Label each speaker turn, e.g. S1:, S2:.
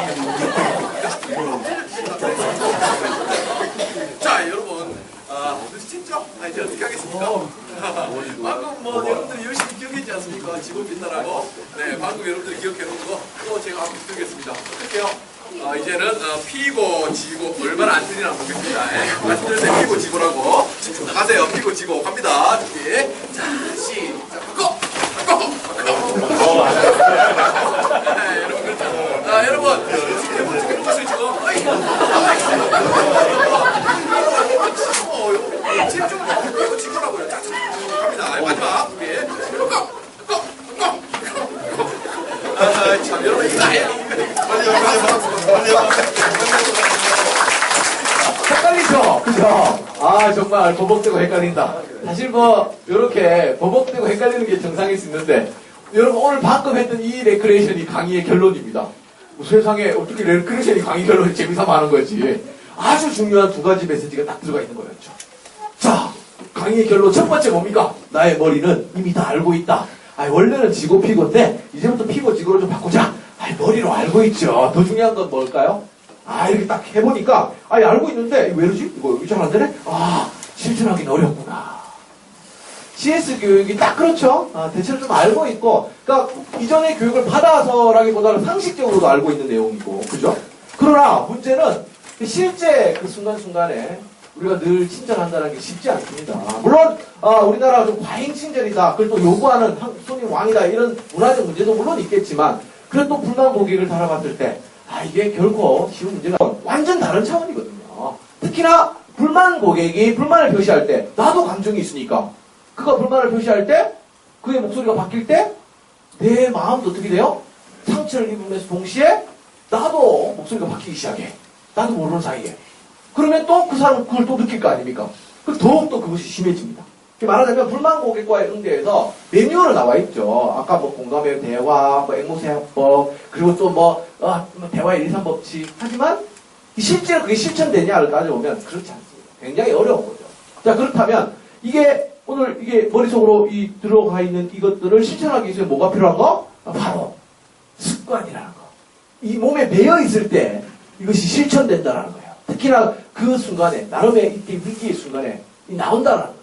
S1: 자
S2: 여러분 아 오늘 진짜 아, 이제 어떻게 하겠습니까? 어. 방금 뭐 여러분들 열심히
S1: 기억했지 않습니까? 직업 빛나라고 네 방금 여러분들 기억해놓은 거또 제가 한번 드리겠습니다 어떡해요? 어, 이제는 어, 피고 지고 얼마나 안 되나 보겠습니다. 예. 말씀드렸는데 피고 지고라고. 나가세요. 피고 지고 갑니다. 자 여러분 해보세요 지금. 어이. 어, 집중 피고 지고라고요. 자, 자, 갑니다. 마지막. 아, 참 여러분 이거 아니야.
S2: 헷갈리죠? 그죠? 아, 정말 버벅대고 헷갈린다. 사실 뭐, 요렇게 버벅대고 헷갈리는 게 정상일 수 있는데, 여러분 오늘 방금 했던 이 레크레이션이 강의의 결론입니다. 뭐 세상에 어떻게 레크레이션이 강의 결론을 재미삼아 하는 거지. 아주 중요한 두 가지 메시지가 딱 들어가 있는 거였죠. 자, 강의의 결론 첫 번째 뭡니까? 나의 머리는 이미 다 알고 있다. 아, 원래는 지고 피고인데, 이제부터 피고 지고로 좀 바꾸자. 아, 머리로 알고 있죠. 더 중요한 건 뭘까요? 아, 이렇게 딱 해보니까, 아, 알고 있는데, 왜 이러지? 이거 잘안 되네? 아, 실천하기는 어렵구나. CS 교육이 딱 그렇죠. 아, 대체로 좀 알고 있고, 그러니까 이전에 교육을 받아서라기보다는 상식적으로도 알고 있는 내용이고, 그죠? 그러나 문제는 실제 그 순간순간에 우리가 늘 친절한다는 게 쉽지 않습니다. 물론 아, 우리나라가 좀 과잉 친절이다, 그걸 또 요구하는 한- 손님 왕이다 이런 문화적 문제도 물론 있겠지만, 그래도 불만 고객을 달아봤을 때, 아 이게 결코 쉬운 문제가 완전 다른 차원이거든요. 특히나 불만 고객이 불만을 표시할 때, 나도 감정이 있으니까. 그가 불만을 표시할 때 그의 목소리가 바뀔 때 내 마음도 어떻게 돼요? 상처를 입으면서 동시에 나도 목소리가 바뀌기 시작해. 나도 모르는 사이에. 그러면 또 그 사람은 그걸 또 느낄 거 아닙니까? 그 더욱더 그것이 심해집니다. 말하자면 불만 고객과의 응대에서 매뉴얼은 나와 있죠. 아까 뭐 공감의 대화, 뭐 앵무새 합법, 그리고 또 뭐, 어, 뭐 대화의 일삼 법칙. 하지만 이 실제로 그게 실천되냐를 따져보면 그렇지 않습니다. 굉장히 어려운 거죠. 자, 그렇다면 이게 오늘 이게 머릿속으로 이 들어가 있는 이것들을 실천하기 위해서 뭐가 필요한 거? 아, 바로 습관이라는 거. 이 몸에 배어 있을 때 이것이 실천된다라는 거예요. 특히나 그 순간에 나름의 이때 위기의 순간에 이 나온다라는 거예요.